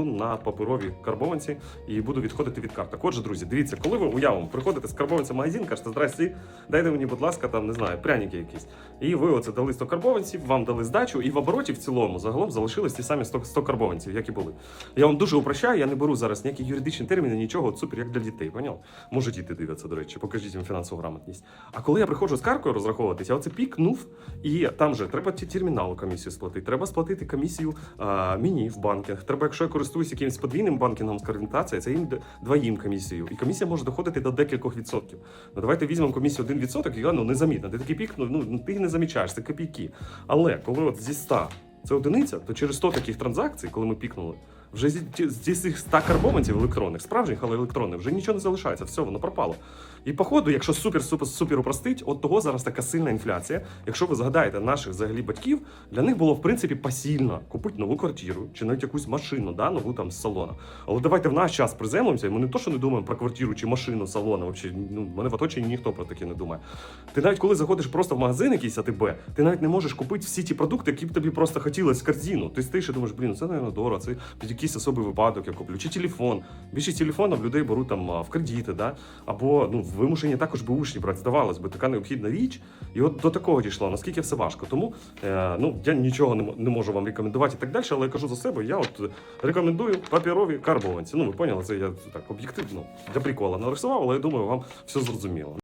перейду на паперові карбованці і буду відходити від карток. Отже, друзі, дивіться, коли ви уявимо, приходите з карбованця в магазин, кажете, здрасті, дайте мені, будь ласка, там не знаю, пряники якісь. І ви оце дали 100 карбованців, вам дали здачу, і в обороті в цілому загалом залишились ті самі 100, 100 карбованців, як і були. Я вам дуже упрощаю, я не беру зараз ніякі юридичні терміни, нічого, супер, як для дітей, поняв? Може, діти дивляться, до речі, покажіть їм фінансову грамотність. А коли я приходжу з каркою розраховуватися, я оце пікнув, і там же треба терміналу комісію сплатити, треба сплатити комісію а, мені в банках. Треба, якщо я користуюсь якимось подвійним банкінгом з конвертації, це їм двоїм комісію. І комісія може доходити до декількох відсотків. Ну давайте візьмемо комісію 1%, і ну незамітно. Ти такий пік, ну, ну ти не замічаєш, це копійки. Але коли от зі 100 це одиниця, то через 100 таких транзакцій, коли ми пікнули, вже зі, цих 100 карбованців електронних, справжніх, але електронних, вже нічого не залишається, все, воно пропало. І походу, якщо супер супер супер упростить, от того зараз така сильна інфляція. Якщо ви згадаєте наших взагалі батьків, для них було в принципі посильно купити нову квартиру чи навіть якусь машину, да, нову там з салона. Але давайте в наш час приземлимося, і ми не то, що не думаємо про квартиру чи машину салона. Вообще, ну мене в оточенні ніхто про таке не думає. Ти навіть коли заходиш просто в магазин якийсь АТБ, ти навіть не можеш купити всі ті продукти, які б тобі просто хотілося в корзину. Ти стоїш і думаєш, блін, це навіть дорого, це якийсь особий випадок я куплю. Чи телефон. Більшість телефонів людей беруть там в кредити, да? або ну вимушені також бушні брати. Здавалось би, така необхідна річ. І от до такого дійшло, наскільки все важко. Тому е, ну я нічого не, не можу вам рекомендувати і так далі, але я кажу за себе. Я от рекомендую паперові карбованці. Ну ви поняли, це я так об'єктивно для прикола нарисував, але я думаю, вам все зрозуміло.